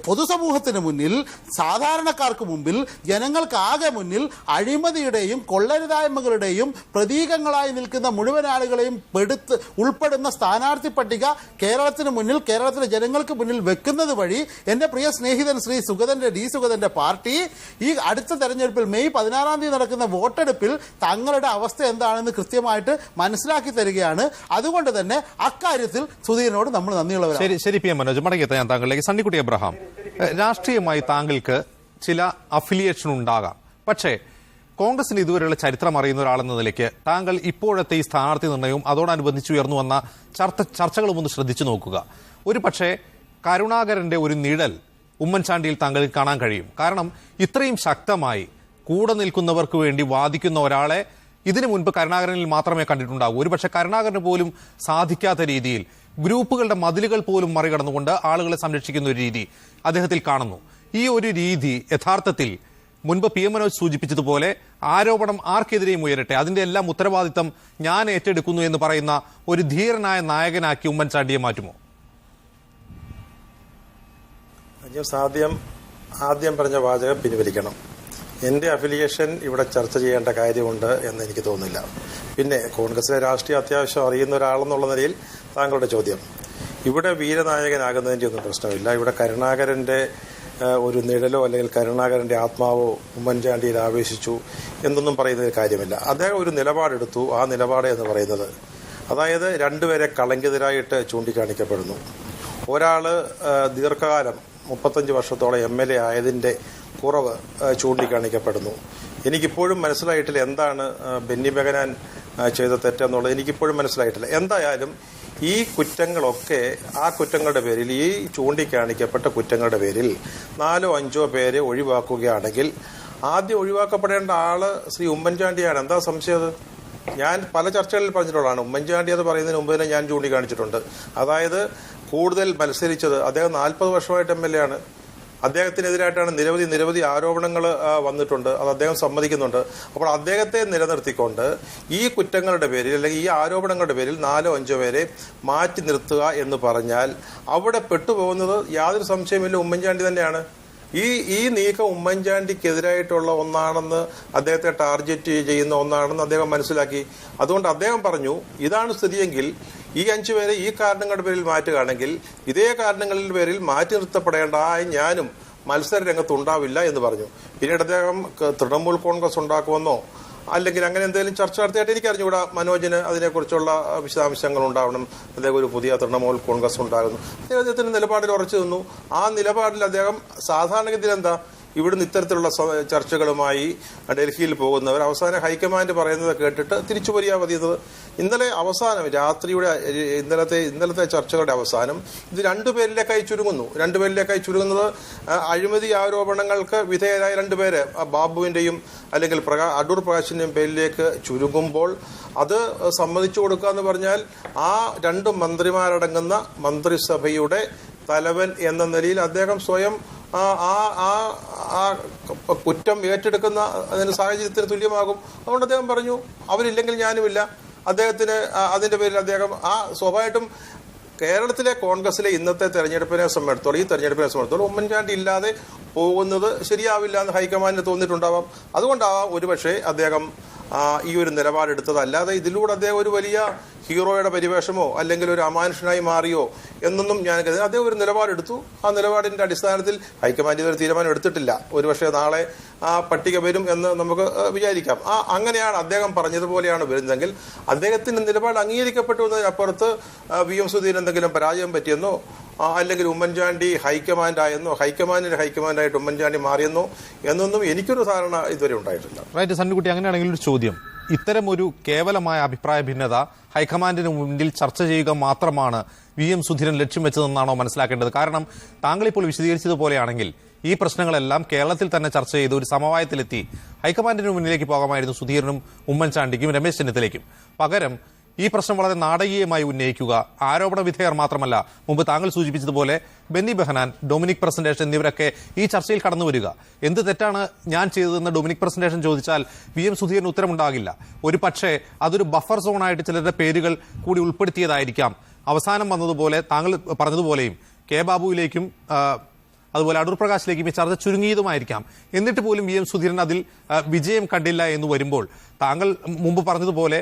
പൊതുസമൂഹത്തിന് മുന്നിൽ സാധാരണക്കാർക്ക് മുമ്പിൽ ജനങ്ങൾക്കാകെ മുന്നിൽ അഴിമതിയുടെയും കൊള്ളരുതായ്മകളുടെയും പ്രതീകങ്ങളായി നിൽക്കുന്ന മുഴുവൻ ആളുകളെയും പെടുത്ത് ഉൾപ്പെടുന്ന സ്ഥാനാർത്ഥി പട്ടിക കേരളത്തിന് മുന്നിൽ കേരളത്തിലെ ജനങ്ങൾക്ക് മുന്നിൽ വെക്കുന്നത് വഴി എന്റെ പ്രിയ സ്നേഹിതൻ ശ്രീ സുഗതന്റെ ഡി സുഗതന്റെ പാർട്ടി ഈ അടുത്ത തെരഞ്ഞെടുപ്പിൽ മെയ് പതിനാറാം തീയതി നടക്കുന്ന വോട്ടെടുപ്പിൽ തങ്ങളുടെ അവസ്ഥ എന്താണെന്ന് കൃത്യമായിട്ട് മനസ്സിലാക്കി തരികയാണ്. അതുകൊണ്ട് തന്നെ അക്കാര്യത്തിൽ സുധീരനോട് നമ്മൾ നന്ദിയുള്ളവരാണ്. ശരി ശരി പി എം മനോജ്. മടങ്ങിയെത്താൻ ഞാൻ താങ്കളിലേക്ക് സണ്ണിക്കുട്ടി എബ്രഹാം രാഷ്ട്രീയമായി താങ്കൾക്ക് ചില അഫിലിയേഷൻ ഉണ്ടാകാം. പക്ഷേ കോൺഗ്രസിന് ഇതുവരെയുള്ള ചരിത്രം അറിയുന്ന ഒരാളെന്ന നിലയ്ക്ക് താങ്കൾ ഇപ്പോഴത്തെ ഈ സ്ഥാനാർത്ഥി നിർണയവും അതോടനുബന്ധിച്ച് ഉയർന്നു വന്ന ചർച്ച ചർച്ചകളും ഒന്ന് ശ്രദ്ധിച്ചു നോക്കുക. ഒരു പക്ഷേ കരുണാകരന്റെ ഒരു നിഴൽ ഉമ്മൻചാണ്ടിയിൽ താങ്കൾക്ക് കാണാൻ കഴിയും. കാരണം ഇത്രയും ശക്തമായി കൂടെ നിൽക്കുന്നവർക്ക് വേണ്ടി വാദിക്കുന്ന ഒരാളെ ഇതിനു മുൻപ് കരുണാകരനിൽ മാത്രമേ കണ്ടിട്ടുണ്ടാകൂ. ഒരുപക്ഷെ കരുണാകരന് പോലും സാധിക്കാത്ത രീതിയിൽ ഗ്രൂപ്പുകളുടെ മതിലുകൾ പോലും മറികടന്നുകൊണ്ട് ആളുകളെ സംരക്ഷിക്കുന്ന ഒരു രീതി അദ്ദേഹത്തിൽ കാണുന്നു. ഈ ഒരു രീതി യഥാർത്ഥത്തിൽ മുൻപ് പി എം മനോജ് സൂചിപ്പിച്ചതുപോലെ ആരോപണം ആർക്കെതിരെയും ഉയരട്ടെ. അതിന്റെ എല്ലാം ഉത്തരവാദിത്തം ഞാൻ ഏറ്റെടുക്കുന്നു എന്ന് പറയുന്ന ഒരു ധീരനായ നായകനാക്കി ഉമ്മൻചാണ്ടിയെ മാറ്റുമോ? സാധ്യം ആദ്യം പറഞ്ഞ വാചകം പിൻവലിക്കണം. എന്റെ അഫിലിയേഷൻ ഇവിടെ ചർച്ച ചെയ്യേണ്ട കാര്യമുണ്ട് എന്ന് എനിക്ക് തോന്നുന്നില്ല. പിന്നെ കോൺഗ്രസിലെ രാഷ്ട്രീയ അത്യാവശ്യം അറിയുന്ന ഒരാളെന്നുള്ള നിലയിൽ താങ്കളുടെ ചോദ്യം. ഇവിടെ വീരനായകനാകുന്നതിന്റെ ഒന്നും പ്രശ്നമില്ല. ഇവിടെ കരുണാകരന്റെ ഒരു നിഴലോ അല്ലെങ്കിൽ കരുണാകരന്റെ ആത്മാവോ ഉമ്മൻചാണ്ടിയിൽ ആവേശിച്ചു എന്നൊന്നും പറയുന്നതിൽ കാര്യമില്ല. അദ്ദേഹം ഒരു നിലപാടെടുത്തു. ആ നിലപാട് എന്ന് പറയുന്നത് അതായത് രണ്ടുപേരെ കളങ്കിതരായിട്ട് ചൂണ്ടിക്കാണിക്കപ്പെടുന്നു. ഒരാൾ ആ, ദീർഘകാലം മുപ്പത്തഞ്ച് വർഷത്തോളം എം എൽ എ ആയതിന്റെ കുറവ് ചൂണ്ടിക്കാണിക്കപ്പെടുന്നു. എനിക്കിപ്പോഴും മനസ്സിലായിട്ടില്ല എന്താണ് ബെന്നി ബെഹനാൻ ചെയ്ത തെറ്റെന്നുള്ളത്. എനിക്കിപ്പോഴും മനസ്സിലായിട്ടില്ല. എന്തായാലും ഈ കുറ്റങ്ങളൊക്കെ ആ കുറ്റങ്ങളുടെ പേരിൽ ഈ ചൂണ്ടിക്കാണിക്കപ്പെട്ട കുറ്റങ്ങളുടെ പേരിൽ നാലോ അഞ്ചോ പേരെ ഒഴിവാക്കുകയാണെങ്കിൽ ആദ്യം ഒഴിവാക്കപ്പെടേണ്ട ആൾ ശ്രീ ഉമ്മൻചാണ്ടിയാണ്. എന്താ സംശയം ഞാൻ പല ചർച്ചകളിൽ പറഞ്ഞിട്ടുള്ളതാണ്. ഉമ്മൻചാണ്ടി എന്ന് പറയുന്നതിന് മുമ്പ് തന്നെ ഞാൻ ചൂണ്ടിക്കാണിച്ചിട്ടുണ്ട്. അതായത് കൂടുതൽ മത്സരിച്ചത് അദ്ദേഹം നാൽപ്പത് വർഷമായിട്ട് എം എൽ എ ആണ്. അദ്ദേഹത്തിനെതിരായിട്ടാണ് നിരവധി നിരവധി ആരോപണങ്ങൾ വന്നിട്ടുണ്ട്. അത് അദ്ദേഹം സമ്മതിക്കുന്നുണ്ട്. അപ്പോൾ അദ്ദേഹത്തെ നിലനിർത്തിക്കൊണ്ട് ഈ കുറ്റങ്ങളുടെ പേരിൽ അല്ലെങ്കിൽ ഈ ആരോപണങ്ങളുടെ പേരിൽ നാലോ അഞ്ചോ പേരെ മാറ്റി നിർത്തുക എന്ന് പറഞ്ഞാൽ അവിടെ പെട്ടുപോകുന്നത് യാതൊരു സംശയമില്ല ഉമ്മൻചാണ്ടി തന്നെയാണ്. ഈ ഈ നീക്കം ഉമ്മൻചാണ്ടിക്കെതിരായിട്ടുള്ള ഒന്നാണെന്ന് അദ്ദേഹത്തെ ടാർഗറ്റ് ചെയ്യുന്ന ഒന്നാണെന്ന് അദ്ദേഹം മനസ്സിലാക്കി. അതുകൊണ്ട് അദ്ദേഹം പറഞ്ഞു ഇതാണ് സ്ഥിതിയെങ്കിൽ ഈ അഞ്ചു പേരെ ഈ കാരണങ്ങളുടെ പേരിൽ മാറ്റുകയാണെങ്കിൽ ഇതേ കാരണങ്ങളുടെ പേരിൽ മാറ്റി നിർത്തപ്പെടേണ്ട ഞാനും മത്സര രംഗത്ത് ഉണ്ടാവില്ല എന്ന് പറഞ്ഞു. പിന്നീട് അദ്ദേഹം തൃണമൂൽ കോൺഗ്രസ് ഉണ്ടാക്കുമെന്നോ അല്ലെങ്കിൽ അങ്ങനെ എന്തെങ്കിലും ചർച്ച നടത്തിയായിട്ട് എനിക്ക് അറിഞ്ഞുകൂടാ മനോജിന് അതിനെക്കുറിച്ചുള്ള വിശദാംശങ്ങൾ ഉണ്ടാവണം. അദ്ദേഹം ഒരു പുതിയ തൃണമൂൽ കോൺഗ്രസ് ഉണ്ടാകുന്നു അദ്ദേഹത്തിന്റെ നിലപാടിൽ ഉറച്ചു നിന്നു. ആ നിലപാടിൽ അദ്ദേഹം സാധാരണഗതിയിൽ എന്താ ഇവിടുന്ന് ഇത്തരത്തിലുള്ള ചർച്ചകളുമായി ഡൽഹിയിൽ പോകുന്നവർ അവസാനം ഹൈക്കമാൻഡ് പറയുന്നത് കേട്ടിട്ട് തിരിച്ചു പോരിയാ മതിയത് ഇന്നലെ അവസാനം രാത്രിയുടെ ഇന്നലത്തെ ഇന്നലത്തെ ചർച്ചകളുടെ അവസാനം ഇത് രണ്ടുപേരിലേക്കായി ചുരുങ്ങുന്നു. രണ്ടുപേരിലേക്കായി ചുരുങ്ങുന്നത് അഴിമതി ആരോപണങ്ങൾക്ക് വിധേയരായ രണ്ടുപേര് ആ, ബാബുവിന്റെയും അല്ലെങ്കിൽ പ്രകാ അടൂർ പ്രകാശിന്റെയും പേരിലേക്ക് ചുരുങ്ങുമ്പോൾ അത് സമ്മതിച്ചു കൊടുക്കുക എന്ന് പറഞ്ഞാൽ ആ രണ്ട് മന്ത്രിമാരടങ്ങുന്ന മന്ത്രിസഭയുടെ തലവൻ എന്ന നിലയിൽ അദ്ദേഹം സ്വയം ആ ആ ആ ആ കുറ്റം ഏറ്റെടുക്കുന്ന അതിന് സാഹചര്യത്തിന് തുല്യമാകും. അതുകൊണ്ട് അദ്ദേഹം പറഞ്ഞു അവരില്ലെങ്കിൽ ഞാനുമില്ല. അദ്ദേഹത്തിന് അതിന്റെ പേരിൽ അദ്ദേഹം ആ സ്വാഭാവികമായിട്ടും കേരളത്തിലെ കോൺഗ്രസിലെ ഇന്നത്തെ തെരഞ്ഞെടുപ്പിനെ സംബന്ധിച്ചിടത്തോളം ഈ തെരഞ്ഞെടുപ്പിനെ സംബന്ധിച്ചിടത്തോളം ഉമ്മൻചാണ്ടി ഇല്ലാതെ പോകുന്നത് ശരിയാവില്ല എന്ന് ഹൈക്കമാൻഡിന് തോന്നിയിട്ടുണ്ടാവാം. അതുകൊണ്ടാവാം ഒരുപക്ഷെ അദ്ദേഹം ഈ ഒരു നിലപാടെടുത്തത് അല്ലാതെ ഇതിലൂടെ അദ്ദേഹം ഒരു വലിയ ഹീറോയുടെ പരിവേഷമോ അല്ലെങ്കിൽ ഒരു അമാനുഷനായി മാറിയോ എന്നൊന്നും ഞാൻ കരുതി അദ്ദേഹം ഒരു നിലപാടെടുത്തു ആ നിലപാടിന്റെ അടിസ്ഥാനത്തിൽ ഹൈക്കമാൻഡ് ഇതൊരു തീരുമാനം എടുത്തിട്ടില്ല. ഒരുപക്ഷെ നാളെ ആ പട്ടിക വരും എന്ന് നമുക്ക് വിചാരിക്കാം. ആ അങ്ങനെയാണ് അദ്ദേഹം പറഞ്ഞതുപോലെയാണ് വരുന്നതെങ്കിൽ അദ്ദേഹത്തിന്റെ നിലപാട് അംഗീകരിക്കപ്പെട്ടു എന്നതിനപ്പുറത്ത് വി എം സുധീരൻ എന്തെങ്കിലും പരാജയം പറ്റിയെന്നോ അല്ലെങ്കിൽ ഉമ്മൻചാണ്ടി ഹൈക്കമാൻഡ് ആയെന്നോ ഹൈക്കമാൻഡിന് ഹൈക്കമാൻഡായിട്ട് ഉമ്മൻചാണ്ടി മാറിയെന്നോ എന്നൊന്നും എനിക്കൊരു ധാരണ ഇതുവരെ ഉണ്ടായിട്ടില്ല. റൈറ്റ് സണ്ണിക്കുട്ടി അങ്ങനെയാണെങ്കിൽ ഒരു ചോദ്യം. ഇത്തരം ഒരു കേവലമായ അഭിപ്രായ ഭിന്നത ഹൈക്കമാൻഡിന് മുന്നിൽ ചർച്ച ചെയ്യുക മാത്രമാണ് വി എം സുധീരൻ ലക്ഷ്യം വെച്ചതെന്നാണോ മനസ്സിലാക്കേണ്ടത്? കാരണം താങ്കൾ ഇപ്പോൾ വിശദീകരിച്ചതുപോലെയാണെങ്കിൽ ഈ പ്രശ്നങ്ങളെല്ലാം കേരളത്തിൽ തന്നെ ചർച്ച ചെയ്ത് ഒരു സമവായത്തിലെത്തി ഹൈക്കമാൻഡിന് മുന്നിലേക്ക് പോകാമായിരുന്നു സുധീരനും ഉമ്മൻചാണ്ടിക്കും രമേശ് ചെന്നിത്തലയ്ക്കും. പകരം ഈ പ്രശ്നം വളരെ നാടകീയമായി ഉന്നയിക്കുക. ആരോപണ വിധേയർ മാത്രമല്ല മുമ്പ് താങ്കൾ സൂചിപ്പിച്ചതുപോലെ ബെന്നി ബെഹനാൻ ഡൊമിനിക് പ്രസന്റേഷൻ എന്നിവരൊക്കെ ഈ ചർച്ചയിൽ കടന്നു വരിക എന്ത് തെറ്റാണ് ഞാൻ ചെയ്തതെന്ന് ഡൊമിനിക് പ്രസന്റേഷൻ ചോദിച്ചാൽ വി എം സുധീരൻ ഉത്തരമുണ്ടാകില്ല. ഒരു പക്ഷേ അതൊരു ബഫർ സോണായിട്ട് ചിലരുടെ പേരുകൾ കൂടി ഉൾപ്പെടുത്തിയതായിരിക്കാം. അവസാനം വന്നതുപോലെ താങ്കൾ പറഞ്ഞതുപോലെയും കെ ബാബുവിലേക്കും അതുപോലെ അടൂർ പ്രകാശിലേക്കും ഈ ചർച്ച ചുരുങ്ങിയതുമായിരിക്കാം. എന്നിട്ട് പോലും വി എം സുധീരൻ അതിൽ വിജയം കണ്ടില്ല എന്ന് വരുമ്പോൾ താങ്കൾ മുമ്പ് പറഞ്ഞതുപോലെ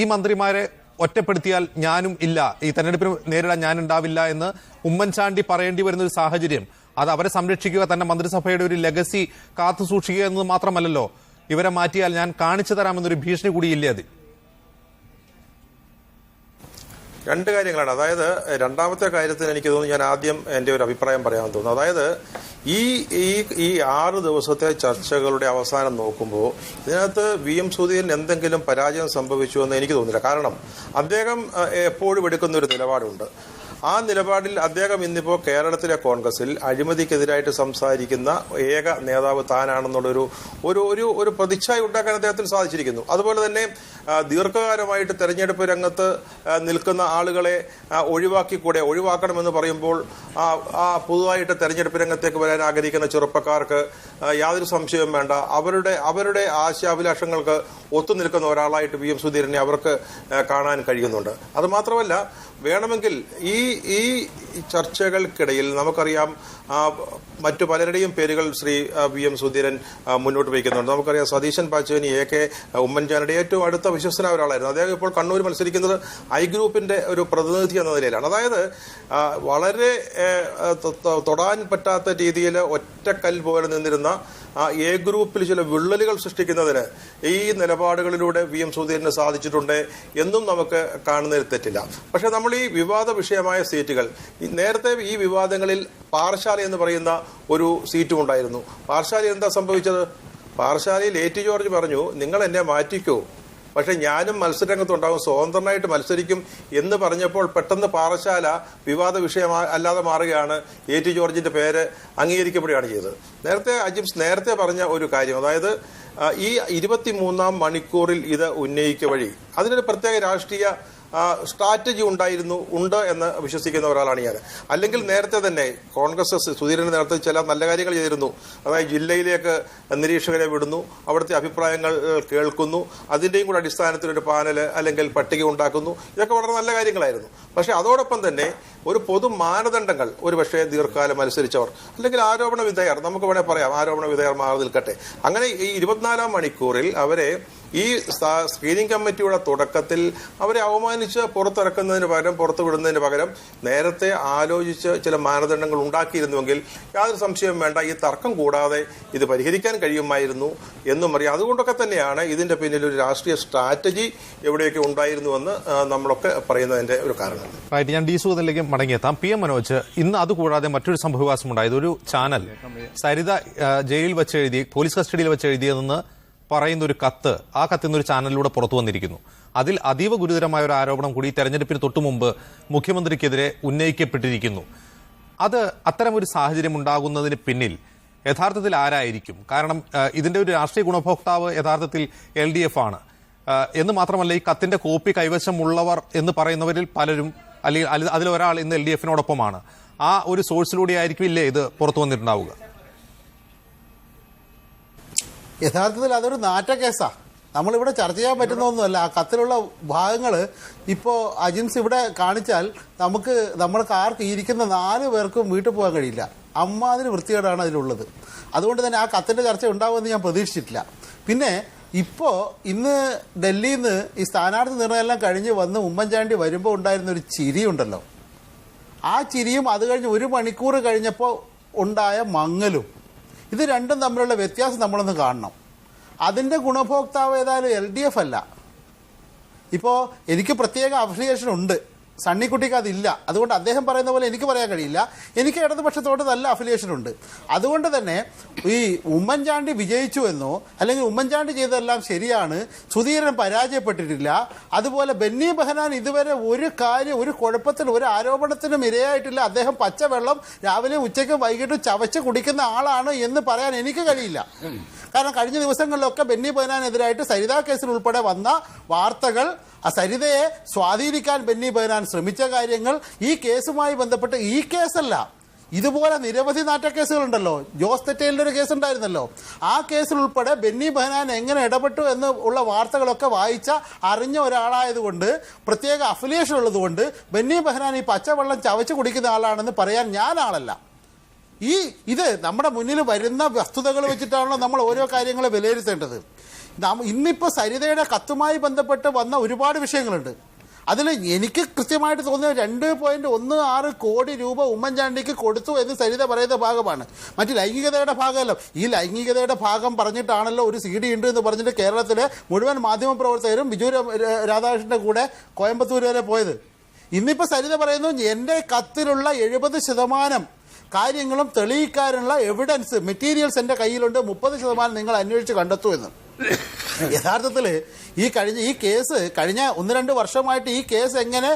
ഈ മന്ത്രിമാരെ ഒറ്റപ്പെടുത്തിയാൽ ഞാനും ഇല്ല. ഈ തെരഞ്ഞെടുപ്പിന് നേരിടാൻ ഞാൻ ഉണ്ടാവില്ല എന്ന് ഉമ്മൻചാണ്ടി പറയേണ്ടി വരുന്ന ഒരു സാഹചര്യം. അത് അവരെ സംരക്ഷിക്കുക തന്നെ മന്ത്രിസഭയുടെ ഒരു ലെഗസി കാത്തു സൂക്ഷിക്കുക എന്നത് മാത്രമല്ലല്ലോ. ഇവരെ മാറ്റിയാൽ ഞാൻ കാണിച്ചു തരാമെന്നൊരു ഭീഷണി കൂടിയില്ലേ അതിൽ രണ്ട് കാര്യങ്ങളാണ്. അതായത് രണ്ടാമത്തെ കാര്യത്തിന് എനിക്ക് തോന്നുന്നു ഞാൻ ആദ്യം എന്റെ ഒരു അഭിപ്രായം പറയാൻ തോന്നുന്നു. അതായത് ഈ ഈ ഈ ആറ് ദിവസത്തെ ചർച്ചകളുടെ അവസാനം നോക്കുമ്പോൾ ഇതിനകത്ത് വി എം സുധീരൻ എന്തെങ്കിലും പരാജയം സംഭവിച്ചു എന്ന് എനിക്ക് തോന്നുന്നില്ല. കാരണം അദ്ദേഹം എപ്പോഴും എടുക്കുന്ന ഒരു നിലപാടുണ്ട്. ആ നിലപാടിൽ അദ്ദേഹം ഇന്നിപ്പോൾ കേരളത്തിലെ കോൺഗ്രസിൽ അഴിമതിക്കെതിരായിട്ട് സംസാരിക്കുന്ന ഏക നേതാവ് താനാണെന്നുള്ളൊരു ഒരു ഒരു ഒരു പ്രതിച്ഛായ ഉണ്ടാക്കാൻ അദ്ദേഹത്തിന് സാധിച്ചിരിക്കുന്നു. അതുപോലെ തന്നെ ദീർഘകാലമായിട്ട് തെരഞ്ഞെടുപ്പ് രംഗത്ത് നിൽക്കുന്ന ആളുകളെ ഒഴിവാക്കി ഒഴിവാക്കിക്കൂടെ ഒഴിവാക്കണമെന്ന് പറയുമ്പോൾ ആ ആ പുതുതായിട്ട് തെരഞ്ഞെടുപ്പ് രംഗത്തേക്ക് വരാൻ ആഗ്രഹിക്കുന്ന ചെറുപ്പക്കാർക്ക് യാതൊരു സംശയവും വേണ്ട. അവരുടെ അവരുടെ ആശയാഭിലാഷങ്ങൾക്ക് ഒത്തുനിൽക്കുന്ന ഒരാളായിട്ട് വി എം സുധീരനെ അവർക്ക് കാണാൻ കഴിയുന്നുണ്ട്. അതുമാത്രമല്ല വേണമെങ്കിൽ ഈ ഈ ചർച്ചകൾക്കിടയിൽ നമുക്കറിയാം മറ്റു പലരുടെയും പേരുകൾ ശ്രീ വി എം സുധീരൻ മുന്നോട്ട് വയ്ക്കുന്നുണ്ട്. നമുക്കറിയാം സതീശൻ പാച്ചുവിന് എ കെ ഉമ്മൻചാണ്ടിയുടെ ഏറ്റവും അടുത്ത വിശ്വസനായ ഒരാളായിരുന്നു. അദ്ദേഹം ഇപ്പോൾ കണ്ണൂർ മത്സരിക്കുന്നത് ഐ ഗ്രൂപ്പിന്റെ ഒരു പ്രതിനിധി എന്ന നിലയിലാണ്. അതായത് വളരെ തൊടാൻ പറ്റാത്ത രീതിയിൽ ഒറ്റക്കൽ പോലെ നിന്നിരുന്ന ആ എ ഗ്രൂപ്പിൽ ചില വിള്ളലുകൾ സൃഷ്ടിക്കുന്നതിന് ഈ നിലപാടുകളിലൂടെ വി എം സുധീരന് സാധിച്ചിട്ടുണ്ട് എന്നും നമുക്ക് കാണുന്നതിൽ തെറ്റില്ല. പക്ഷെ നമ്മൾ ഈ വിവാദ വിഷയമായ സീറ്റുകൾ നേരത്തെ ഈ വിവാദങ്ങളിൽ പാറശാല എന്ന് പറയുന്ന ഒരു സീറ്റും ഉണ്ടായിരുന്നു. പാർശാലി എന്താ സംഭവിച്ചത്? പാർശാലിയിൽ എ ടി ജോർജ് പറഞ്ഞു നിങ്ങൾ എന്നെ മാറ്റിക്കോ. പക്ഷെ ഞാനും മത്സരരംഗത്തുണ്ടാകും സ്വതന്ത്രനായിട്ട് മത്സരിക്കും എന്ന് പറഞ്ഞപ്പോൾ പെട്ടെന്ന് പാറശാല വിവാദ വിഷയം അല്ലാതെ മാറുകയാണ്. എ ടി ജോർജിന്റെ പേര് അംഗീകരിക്കപ്പെടുകയാണ് ചെയ്തത്. നേരത്തെ അജിംസ് നേരത്തെ പറഞ്ഞ ഒരു കാര്യം അതായത് ഈ ഇരുപത്തിമൂന്നാം മണിക്കൂറിൽ ഇത് ഉന്നയിക്കുക വഴി അതിനൊരു പ്രത്യേക രാഷ്ട്രീയ സ്ട്രാറ്റജി ഉണ്ടായിരുന്നു ഉണ്ട് എന്ന് വിശ്വസിക്കുന്ന ഒരാളാണ് ഞാൻ. അല്ലെങ്കിൽ നേരത്തെ തന്നെ കോൺഗ്രസ് സുധീരന് നേരത്തെ ചില നല്ല കാര്യങ്ങൾ ചെയ്തിരുന്നു. അതായത് ജില്ലയിലേക്ക് നിരീക്ഷകരെ വിടുന്നു അവിടുത്തെ അഭിപ്രായങ്ങൾ കേൾക്കുന്നു അതിന്റെയും കൂടെ അടിസ്ഥാനത്തിൽ ഒരു പാനൽ അല്ലെങ്കിൽ പട്ടിക ഉണ്ടാക്കുന്നു. ഇതൊക്കെ വളരെ നല്ല കാര്യങ്ങളായിരുന്നു. പക്ഷേ അതോടൊപ്പം തന്നെ ഒരു പൊതു മാനദണ്ഡങ്ങൾ ഒരു പക്ഷേ ദീർഘകാലം മത്സരിച്ചവർ അല്ലെങ്കിൽ ആരോപണ വിധേയർ നമുക്ക് വേണേൽ പറയാം ആരോപണ വിധേയർ മാറി നിൽക്കട്ടെ. അങ്ങനെ ഈ ഇരുപത്തിനാലാം മണിക്കൂറിൽ അവരെ ഈ സ്ക്രീനിംഗ് കമ്മിറ്റിയുടെ തുടക്കത്തിൽ അവരെ അവമാനിച്ച് പുറത്തിറക്കുന്നതിന് പകരം പുറത്തു വിടുന്നതിന് പകരം നേരത്തെ ആലോചിച്ച് ചില മാനദണ്ഡങ്ങൾ ഉണ്ടാക്കിയിരുന്നുവെങ്കിൽ യാതൊരു സംശയവും വേണ്ട ഈ തർക്കം കൂടാതെ ഇത് പരിഹരിക്കാൻ കഴിയുമായിരുന്നു എന്നും അറിയാം. അതുകൊണ്ടൊക്കെ തന്നെയാണ് ഇതിന്റെ പിന്നിൽ ഒരു രാഷ്ട്രീയ സ്ട്രാറ്റജി എവിടെയൊക്കെ ഉണ്ടായിരുന്നുവെന്ന് നമ്മളൊക്കെ പറയുന്നതിന്റെ ഒരു കാരണം. റൈറ്റ് ഞാൻ ഡി സുഗതനിലേക്ക് മടങ്ങിയെത്താം. പി എം മനോജ് ഇന്ന് അതുകൂടാതെ മറ്റൊരു സംഭവവികാസം ഉണ്ടായത് ഒരു ചാനൽ സരിത ജയിലിൽ വെച്ച് എഴുതി പോലീസ് കസ്റ്റഡിയിൽ വെച്ച് എഴുതിയതെന്ന് പറയുന്ന ഒരു കത്ത് ആ കത്ത് ഒരു ചാനലിലൂടെ പുറത്തു വന്നിരിക്കുന്നു. അതിൽ അതീവ ഗുരുതരമായ ഒരു ആരോപണം കൂടി തെരഞ്ഞെടുപ്പിന് തൊട്ടു മുമ്പ് മുഖ്യമന്ത്രിക്കെതിരെ ഉന്നയിക്കപ്പെട്ടിരിക്കുന്നു. അത് ഒരു സാഹചര്യം ഉണ്ടാകുന്നതിന് പിന്നിൽ യഥാർത്ഥത്തിൽ ആരായിരിക്കും? കാരണം ഇതിന്റെ ഒരു രാഷ്ട്രീയ ഗുണഭോക്താവ് യഥാർത്ഥത്തിൽ എൽ ഡി എഫ് ആണ്. എന്ന് മാത്രമല്ല ഈ കത്തിന്റെ കോപ്പി കൈവശമുള്ളവർ എന്ന് പറയുന്നവരിൽ പലരും അല്ലെങ്കിൽ അല്ല- അതിലൊരാൾ ഇന്ന് എൽ ഡി എഫിനോടൊപ്പമാണ്. ആ ഒരു സോഴ്സിലൂടെ ആയിരിക്കും ഇല്ലേ ഇത് പുറത്തു വന്നിട്ടുണ്ടാവുക? യഥാർത്ഥത്തിൽ അതൊരു നാറ്റ കേസാ നമ്മളിവിടെ ചർച്ച ചെയ്യാൻ പറ്റുന്ന ഒന്നുമല്ല ആ കത്തിലുള്ള ഭാഗങ്ങൾ ഇപ്പോൾ അജിൻസ് ഇവിടെ കാണിച്ചാൽ നമുക്ക് നമ്മൾക്ക് ആർക്ക് ഇരിക്കുന്ന നാല് പേർക്കും വീട്ടിൽ പോകാൻ കഴിയില്ല. അമ്മാതിരി വൃത്തികേടാണ് അതിലുള്ളത്. അതുകൊണ്ട് തന്നെ ആ കത്തിന്റെ ചർച്ച ഉണ്ടാവുമെന്ന് ഞാൻ പ്രതീക്ഷിച്ചിട്ടില്ല. പിന്നെ ഇപ്പോൾ ഇന്ന് ഡൽഹിയിൽ നിന്ന് ഈ സ്ഥാനാർത്ഥി നിർണയമെല്ലാം കഴിഞ്ഞ് വന്ന് ഉമ്മൻചാണ്ടി വരുമ്പോൾ ഉണ്ടായിരുന്ന ഒരു ചിരിയുണ്ടല്ലോ. ആ ചിരിയും അത് കഴിഞ്ഞ് ഒരു മണിക്കൂർ കഴിഞ്ഞപ്പോൾ ഉണ്ടായ മങ്ങലും. ഇത് രണ്ടും തമ്മിലുള്ള വ്യത്യാസം നമ്മളൊന്ന് കാണണം. അതിന്റെ ഗുണഭോക്താവ് ഏതായാലും എൽ ഡി എഫ് അല്ല. ഇപ്പോൾ എനിക്ക് പ്രത്യേക അഫിലിയേഷൻ ഉണ്ട്. സണ്ണിക്കുട്ടിക്ക് അതില്ല. അതുകൊണ്ട് അദ്ദേഹം പറയുന്ന പോലെ എനിക്ക് പറയാൻ കഴിയില്ല. എനിക്ക് ഇടതുപക്ഷത്തോട് നല്ല അഫിലിയേഷൻ ഉണ്ട് അതുകൊണ്ട് തന്നെ ഈ ഉമ്മൻചാണ്ടി വിജയിച്ചു എന്നോ അല്ലെങ്കിൽ ഉമ്മൻചാണ്ടി ചെയ്തതെല്ലാം ശരിയാണ് സുധീരൻ പരാജയപ്പെട്ടിട്ടില്ല. അതുപോലെ ബെന്നി ബെഹനാൻ ഇതുവരെ ഒരു കാര്യം ഒരു കുഴപ്പത്തിനും ഒരു ആരോപണത്തിനും ഇരയായിട്ടില്ല. അദ്ദേഹം പച്ചവെള്ളം രാവിലെ ഉച്ചയ്ക്ക് വൈകിട്ട് ചവച്ച് കുടിക്കുന്ന ആളാണ് എന്ന് പറയാൻ എനിക്ക് കഴിയില്ല. കാരണം കഴിഞ്ഞ ദിവസങ്ങളിലൊക്കെ ബെന്നി ബെഹനാനെതിരായിട്ട് സരിതാ കേസിൽ ഉൾപ്പെടെ വന്ന വാർത്തകൾ ആ സരിതയെ സ്വാധീനിക്കാൻ ബെന്നി ബെഹനാൻ ശ്രമിച്ച കാര്യങ്ങൾ ഈ കേസുമായി ബന്ധപ്പെട്ട് ഈ കേസല്ല. ഇതുപോലെ നിരവധി നാറ്റക്കേസുകളുണ്ടല്ലോ ജോസ് തെറ്റേലിന്റെ ഒരു കേസ് ഉണ്ടായിരുന്നല്ലോ ആ കേസിൽ ഉൾപ്പെടെ ബെന്നി ബെഹനാൻ എങ്ങനെ ഇടപെട്ടു എന്ന് ഉള്ള വാർത്തകളൊക്കെ വായിച്ച അറിഞ്ഞ ഒരാളായതുകൊണ്ട് പ്രത്യേക അഫിലിയേഷൻ ഉള്ളതുകൊണ്ട് ബെന്നി ബെഹനാൻ ഈ പച്ചവെള്ളം ചവച്ച് കുടിക്കുന്ന ആളാണെന്ന് പറയാൻ ഞാൻ ആളല്ല. ഈ ഇത് നമ്മുടെ മുന്നിൽ വരുന്ന വസ്തുതകൾ വെച്ചിട്ടാണല്ലോ നമ്മൾ ഓരോ കാര്യങ്ങളെ വിലയിരുത്തേണ്ടത്. ഇന്നിപ്പോൾ ഇന്നിപ്പോ സരിതയുടെ കത്തുമായി ബന്ധപ്പെട്ട് വന്ന ഒരുപാട് വിഷയങ്ങളുണ്ട്. അതിൽ എനിക്ക് കൃത്യമായിട്ട് തോന്നിയ രണ്ട് പോയിന്റ് ഒന്ന് ആറ് കോടി രൂപ ഉമ്മൻചാണ്ടിക്ക് കൊടുത്തു എന്ന് സരിത പറയുന്ന ഭാഗമാണ്. മറ്റ് ലൈംഗികതയുടെ ഭാഗമല്ല. ഈ ലൈംഗികതയുടെ ഭാഗം പറഞ്ഞിട്ടാണല്ലോ ഒരു സി ഡി ഉണ്ട് എന്ന് പറഞ്ഞിട്ട് കേരളത്തിലെ മുഴുവൻ മാധ്യമ പ്രവർത്തകരും ബിജു രാധാകൃഷ്ണന്റെ കൂടെ കോയമ്പത്തൂർ വരെ പോയത്. ഇന്നിപ്പോൾ സരിത പറയുന്നു എന്റെ കത്തിലുള്ള എഴുപത് ശതമാനം കാര്യങ്ങളും തെളിയിക്കാനുള്ള എവിഡൻസ് മെറ്റീരിയൽസ് എന്റെ കയ്യിലുണ്ട്. മുപ്പത് ശതമാനം നിങ്ങൾ അന്വേഷിച്ച് കണ്ടെത്തുമെന്ന് യഥാർത്ഥത്തിൽ ഈ കഴിഞ്ഞ ഈ കേസ് കഴിഞ്ഞ ഒന്ന് രണ്ട് വർഷമായിട്ട് ഈ കേസ് എങ്ങനെ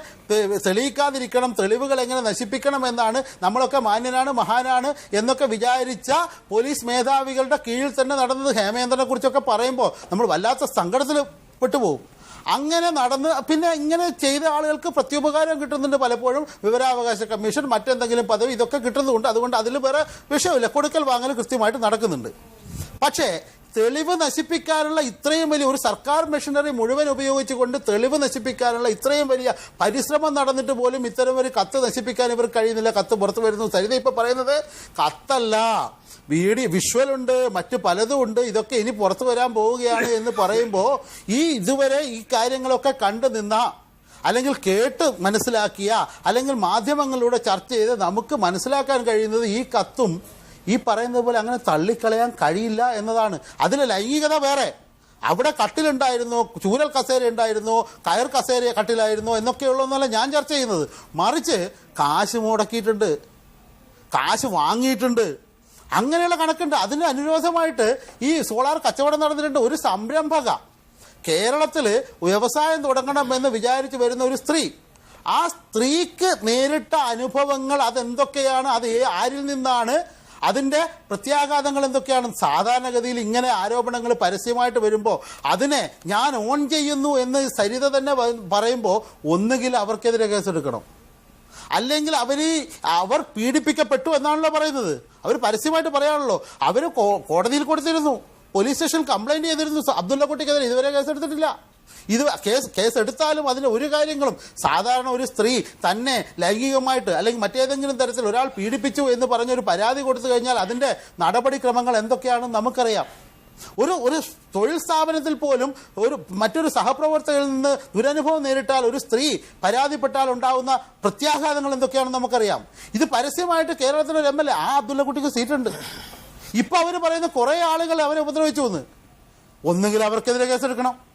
തെളിയിക്കാതിരിക്കണം തെളിവുകൾ എങ്ങനെ നശിപ്പിക്കണം എന്നാണ് നമ്മളൊക്കെ മാന്യനാണ് മഹാനാണ് എന്നൊക്കെ വിചാരിച്ച പോലീസ് മേധാവികളുടെ കീഴിൽ തന്നെ നടന്നത് ഹേമേന്ദ്രനെ കുറിച്ചൊക്കെ പറയുമ്പോൾ നമ്മൾ വല്ലാത്ത സങ്കടത്തിൽ പെട്ടുപോകും അങ്ങനെ നടന്ന് പിന്നെ ഇങ്ങനെ ചെയ്ത ആളുകൾക്ക് പ്രത്യുപകാരം കിട്ടുന്നുണ്ട് പലപ്പോഴും. വിവരാവകാശ കമ്മീഷൻ മറ്റെന്തെങ്കിലും പദവി ഇതൊക്കെ കിട്ടുന്നുണ്ട്. അതുകൊണ്ട് അതിൽ വേറെ വിഷയമില്ല. കൊടുക്കൽ വാങ്ങൽ കൃത്യമായിട്ട് നടക്കുന്നുണ്ട്. പക്ഷേ തെളിവ് നശിപ്പിക്കാനുള്ള ഇത്രയും വലിയ ഒരു സർക്കാർ മെഷീനറി മുഴുവൻ ഉപയോഗിച്ചുകൊണ്ട് തെളിവ് നശിപ്പിക്കാനുള്ള ഇത്രയും വലിയ പരിശ്രമം നടന്നിട്ട് പോലും ഇത്തരം ഒരു കത്ത് നശിപ്പിക്കാൻ ഇവർ കഴിയുന്നില്ല. കത്ത് പുറത്തു വരുന്നു. സരിത ഇപ്പൊ പറയുന്നത് കത്തല്ല. വീഡിയോ വിഷ്വൽ ഉണ്ട് മറ്റു പലതും ഉണ്ട്. ഇതൊക്കെ ഇനി പുറത്തു വരാൻ പോവുകയാണ് എന്ന് പറയുമ്പോൾ ഈ ഇതുവരെ ഈ കാര്യങ്ങളൊക്കെ കണ്ടു നിന്ന അല്ലെങ്കിൽ കേട്ട് മനസ്സിലാക്കിയ അല്ലെങ്കിൽ മാധ്യമങ്ങളിലൂടെ ചർച്ച ചെയ്ത് നമുക്ക് മനസ്സിലാക്കാൻ കഴിയുന്നത് ഈ കത്തും ഈ പറയുന്നത് പോലെ അങ്ങനെ തള്ളിക്കളയാൻ കഴിയില്ല എന്നതാണ്. അതിൽ ലൈംഗികത വേറെ. അവിടെ കട്ടിലുണ്ടായിരുന്നു ചൂരൽ കസേര ഉണ്ടായിരുന്നു കയർ കസേര കട്ടിലായിരുന്നു എന്നൊക്കെയുള്ളതെന്നല്ല ഞാൻ ചർച്ച ചെയ്യുന്നത്. മറിച്ച് കാശ് മുടക്കിയിട്ടുണ്ട് കാശ് വാങ്ങിയിട്ടുണ്ട്. അങ്ങനെയുള്ള കണക്കുണ്ട്. അതിന് അനുരോധമായിട്ട് ഈ സോളാർ കച്ചവടം നടന്നിട്ടുണ്ട് ഒരു സംരംഭക. കേരളത്തിൽ വ്യവസായം തുടങ്ങണമെന്ന് വിചാരിച്ചു വരുന്ന ഒരു സ്ത്രീ. ആ സ്ത്രീക്ക് നേരിട്ട അനുഭവങ്ങൾ അതെന്തൊക്കെയാണ്? അത് ആരിൽ നിന്നാണ് അതിന്റെ പ്രത്യാഘാതങ്ങൾ എന്തൊക്കെയാണ്? സാധാരണഗതിയിൽ ഇങ്ങനെ ആരോപണങ്ങൾ പരസ്യമായിട്ട് വരുമ്പോൾ അതിനെ ഞാൻ ഓൺ ചെയ്യുന്നു എന്ന് സരിത തന്നെ പറയുമ്പോൾ ഒന്നുകിൽ അവർക്കെതിരെ കേസെടുക്കണം. അല്ലെങ്കിൽ അവർ അവർ പീഡിപ്പിക്കപ്പെട്ടു എന്നാണല്ലോ പറയുന്നത്. അവർ പരസ്യമായിട്ട് പറയാണല്ലോ. അവർ കോടതിയിൽ കൊടുത്തിരുന്നു. പോലീസ് സ്റ്റേഷനിൽ കംപ്ലൈന്റ് ചെയ്തിരുന്നു. അബ്ദുള്ള കുട്ടിക്കെതിരെ ഇതുവരെ കേസെടുത്തിട്ടില്ല. ഇത് കേസ് കേസ് എടുത്താലും അതിന് ഒരു കാര്യങ്ങളും സാധാരണ ഒരു സ്ത്രീ തന്നെ ലൈംഗികമായിട്ട് അല്ലെങ്കിൽ മറ്റേതെങ്കിലും തരത്തിൽ ഒരാൾ പീഡിപ്പിച്ചു എന്ന് പറഞ്ഞൊരു പരാതി കൊടുത്തു കഴിഞ്ഞാൽ അതിന്റെ നടപടിക്രമങ്ങൾ എന്തൊക്കെയാണെന്ന് നമുക്കറിയാം. ഒരു ഒരു തൊഴിൽ സ്ഥാപനത്തിൽ പോലും ഒരു മറ്റൊരു സഹപ്രവർത്തകരിൽ നിന്ന് ദുരനുഭവം നേരിട്ടാൽ ഒരു സ്ത്രീ പരാതിപ്പെട്ടാൽ ഉണ്ടാകുന്ന പ്രത്യാഘാതങ്ങൾ എന്തൊക്കെയാണെന്ന് നമുക്കറിയാം. ഇത് പരസ്യമായിട്ട് കേരളത്തിലെ ഒരു എം എൽ എ ആ അബ്ദുള്ളക്കുട്ടിക്ക് സീറ്റുണ്ട്. ഇപ്പൊ അവർ പറയുന്ന കുറെ ആളുകൾ അവരെ ഉപദ്രവിച്ചു എന്ന്. ഒന്നുകിൽ അവർക്കെതിരെ കേസെടുക്കണം.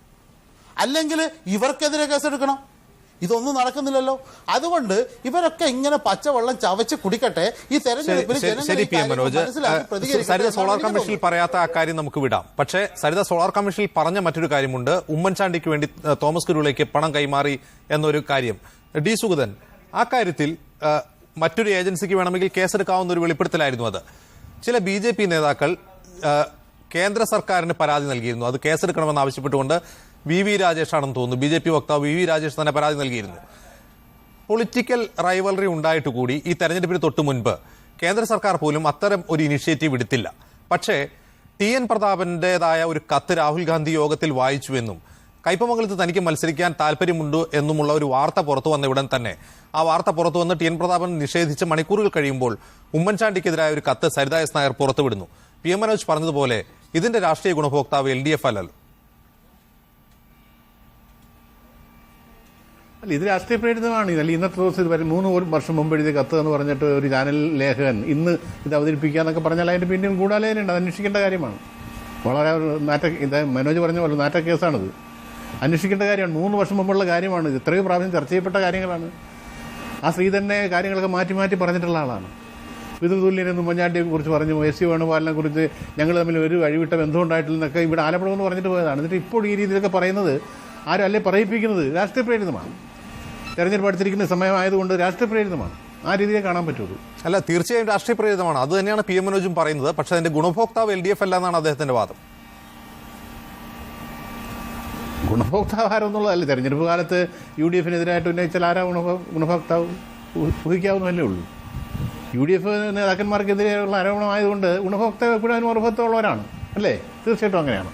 അല്ലെങ്കിൽ ഇവർക്കെതിരെ കേസെടുക്കണം. ഇതൊന്നും നടക്കുന്നില്ലല്ലോ. അതുകൊണ്ട് ഇവരൊക്കെ ഇങ്ങനെ പച്ചവെള്ളം ചവച്ച് കുടിക്കട്ടെ. ഈ തെരഞ്ഞെടുപ്പിൽ സരിത സോളാർ കമ്മീഷനിൽ പറയാത്ത ആ കാര്യം നമുക്ക് വിടാം. പക്ഷേ സരിത സോളാർ കമ്മീഷനിൽ പറഞ്ഞ മറ്റൊരു കാര്യമുണ്ട്. ഉമ്മൻചാണ്ടിക്ക് വേണ്ടി തോമസ് കുരുവിലേക്ക് പണം കൈമാറി എന്നൊരു കാര്യം. ഡി സുഗതൻ ആ കാര്യത്തിൽ മറ്റൊരു ഏജൻസിക്ക് വേണമെങ്കിൽ കേസെടുക്കാവുന്ന ഒരു വെളിപ്പെടുത്തലായിരുന്നു അത്. ചില ബി ജെ പി നേതാക്കൾ കേന്ദ്ര സർക്കാരിന് പരാതി നൽകിയിരുന്നു. അത് കേസെടുക്കണമെന്ന് ആവശ്യപ്പെട്ടുകൊണ്ട് വി വി രാജേഷാണെന്ന് തോന്നുന്നു. ബി ജെ പി വക്താവ് വി വി രാജേഷ് തന്നെ പരാതി നൽകിയിരുന്നു. പൊളിറ്റിക്കൽ റൈവലറി ഉണ്ടായിട്ട് കൂടി ഈ തെരഞ്ഞെടുപ്പിന് തൊട്ട് മുൻപ് കേന്ദ്ര സർക്കാർ പോലും അത്തരം ഒരു ഇനിഷ്യേറ്റീവ് എടുത്തില്ല പക്ഷേ ടി എൻ പ്രതാപന്റേതായ ഒരു കത്ത് രാഹുൽ ഗാന്ധി യോഗത്തിൽ വായിച്ചുവെന്നും കൈപ്പമംഗലത്ത് തനിക്ക് മത്സരിക്കാൻ താല്പര്യമുണ്ട് എന്നുമുള്ള ഒരു വാർത്ത പുറത്തു വന്ന ഉടൻ തന്നെ ആ വാർത്ത പുറത്തു വന്ന് ടി എൻ പ്രതാപൻ നിഷേധിച്ച് മണിക്കൂറുകൾ കഴിയുമ്പോൾ ഉമ്മൻചാണ്ടിക്കെതിരായ ഒരു കത്ത് സരിതായസ് നായർ പുറത്തുവിടുന്നു. പി എം മനോജ് പറഞ്ഞതുപോലെ ഇതിന്റെ രാഷ്ട്രീയ ഗുണഭോക്താവ് എൽ ഡി എഫ് അല്ലല്ലോ. അല്ല ഇത് രാഷ്ട്രീയ പ്രേരിതമാണ്. ഇതല്ല ഇന്നത്തെ ദിവസം ഇത് മൂന്ന് വർഷം മുമ്പ് എഴുതിയ കത്ത് എന്ന് പറഞ്ഞിട്ട് ഒരു ചാനൽ ലേഖകൻ ഇന്ന് ഇത് അവതരിപ്പിക്കുക എന്നൊക്കെ പറഞ്ഞാൽ പിന്നെയും ഗൂഢാലോചനയുണ്ട്. അത് അന്വേഷിക്കേണ്ട കാര്യമാണ്. വളരെ നാറ്റ മനോജ് പറഞ്ഞ പോലെ നാറ്റ കേസാണിത്. അന്വേഷിക്കേണ്ട കാര്യമാണ്. മൂന്ന് വർഷം മുമ്പുള്ള കാര്യമാണ് ഇത്. ഇത്രയും പ്രാവശ്യം ചർച്ച ചെയ്യപ്പെട്ട കാര്യങ്ങളാണ്. ആ സ്ത്രീ തന്നെ കാര്യങ്ങളൊക്കെ മാറ്റി മാറ്റി പറഞ്ഞിട്ടുള്ള ആളാണ്. പിതൃതുല്യനെന്ന് ഉമ്മൻചാണ്ടിയെ കുറിച്ച് പറഞ്ഞു എസ് സി വേണുപാലിനെ കുറിച്ച് ഞങ്ങൾ തമ്മിൽ ഒരു വഴിവിട്ട ബന്ധം ഉണ്ടായിട്ടില്ലെന്നൊക്കെ ഇവിടെ ആലപ്പുഴ എന്ന് പറഞ്ഞിട്ട് പോയതാണ്. എന്നിട്ട് ഇപ്പോൾ ഈ രീതിയിലൊക്കെ പറയുന്നത് ആരും അല്ലേ പറയിപ്പിക്കുന്നത്? രാഷ്ട്രീയ പ്രേരിതമാണ്. തെരഞ്ഞെടുപ്പ് അടുത്തിരിക്കുന്ന സമയമായതുകൊണ്ട് രാഷ്ട്രീയ പ്രേരിതമാണ് ആ രീതിയെ കാണാൻ പറ്റുള്ളൂ. അല്ല തീർച്ചയായും രാഷ്ട്രീയ പ്രേരിതമാണ് അത് തന്നെയാണ് പി എം മനോജും പറയുന്നത്. പക്ഷേ അതിന്റെ ഗുണഭോക്താവ് എൽ ഡി എഫ് അല്ല എന്നാണ് അദ്ദേഹത്തിന്റെ വാദം. ഗുണഭോക്താവ് ആരെന്നുള്ളതല്ല തെരഞ്ഞെടുപ്പ് കാലത്ത് യു ഡി എഫിനെതിരായിട്ട് ഉന്നയിച്ചാൽ ആരാ ഗുണഭോ ഗുണഭോക്താവ്? ഊഹിക്കാവുന്നതല്ലേ ഉള്ളൂ. യു ഡി എഫ് നേതാക്കന്മാർക്കെതിരെയുള്ള ആരോപണമായതുകൊണ്ട് ഗുണഭോക്താവ് എപ്പോഴും അതിന് അല്ലേ? തീർച്ചയായിട്ടും അങ്ങനെയാണ്.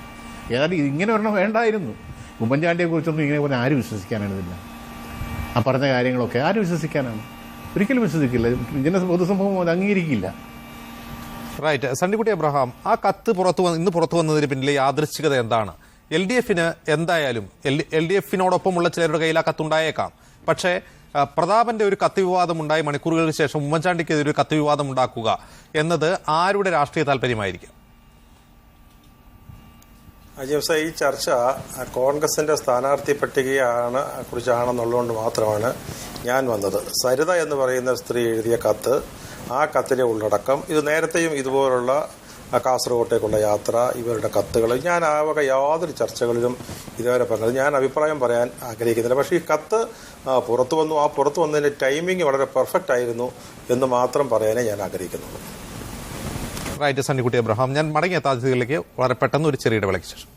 ഏതായാലും ഇങ്ങനെ ഒരെണ്ണം വേണ്ടായിരുന്നു. ഉമ്മൻചാണ്ടിയെ കുറിച്ചൊന്നും ഇങ്ങനെ പറഞ്ഞാൽ ആരും വിശ്വസിക്കാനാണ് ഇതില്ല ആ പറഞ്ഞ കാര്യങ്ങളൊക്കെ ആര് വിശ്വസിക്കാനാണ്? ഒരിക്കലും വിശ്വസിക്കില്ല. ജന പൊതുസംഭവം അത് അംഗീകരിക്കില്ല. റൈറ്റ് സണ്ണിക്കുട്ടി അബ്രഹാം ആ കത്ത് പുറത്തു വന്ന് ഇന്ന് പുറത്തു വന്നതിന് പിന്നിലെ യാദൃശ്ചികത എന്താണ്? എൽ ഡി എഫിന് എന്തായാലും എൽ ഡി എഫിനോടൊപ്പമുള്ള ചിലരുടെ കയ്യിൽ ആ കത്തുണ്ടായേക്കാം. പക്ഷേ പ്രതാപന്റെ ഒരു കത്ത് വിവാദം ഉണ്ടായി മണിക്കൂറുകൾക്ക് ശേഷം ഉമ്മൻചാണ്ടിക്കെതിരെ ഒരു കത്ത് വിവാദം ഉണ്ടാക്കുക എന്നത് ആരുടെ രാഷ്ട്രീയ താല്പര്യമായിരിക്കും? അജീംസ ഈ ചർച്ച കോൺഗ്രസിന്റെ സ്ഥാനാർത്ഥി പട്ടികയാണ് കുറിച്ചാണെന്നുള്ളതുകൊണ്ട് മാത്രമാണ് ഞാൻ വന്നത്. സരിത എന്ന് പറയുന്ന സ്ത്രീ എഴുതിയ കത്ത് ആ കത്തിലെ ഉള്ളടക്കം ഇത് നേരത്തെയും ഇതുപോലുള്ള കാസർഗോട്ടേക്കുള്ള യാത്ര ഇവരുടെ കത്തുകൾ ഞാൻ ആ വക യാതൊരു ചർച്ചകളിലും ഇതുവരെ പറഞ്ഞത് ഞാൻ അഭിപ്രായം പറയാൻ ആഗ്രഹിക്കുന്നില്ല. പക്ഷേ ഈ കത്ത് പുറത്തു വന്നു. ആ പുറത്തു വന്നതിന്റെ ടൈമിംഗ് വളരെ പെർഫെക്റ്റ് ആയിരുന്നു എന്ന് മാത്രം പറയാനേ ഞാൻ ആഗ്രഹിക്കുന്നുള്ളൂ. റൈറ്റ് സണ്ണിക്കുട്ടി അബ്രഹാം. ഞാൻ മടങ്ങിയ താജ്യതയിലേക്ക് വളരെ പെട്ടെന്ന് ഒരു ചെറിയ ഇടവേളയ്ക്ക് ശേഷം.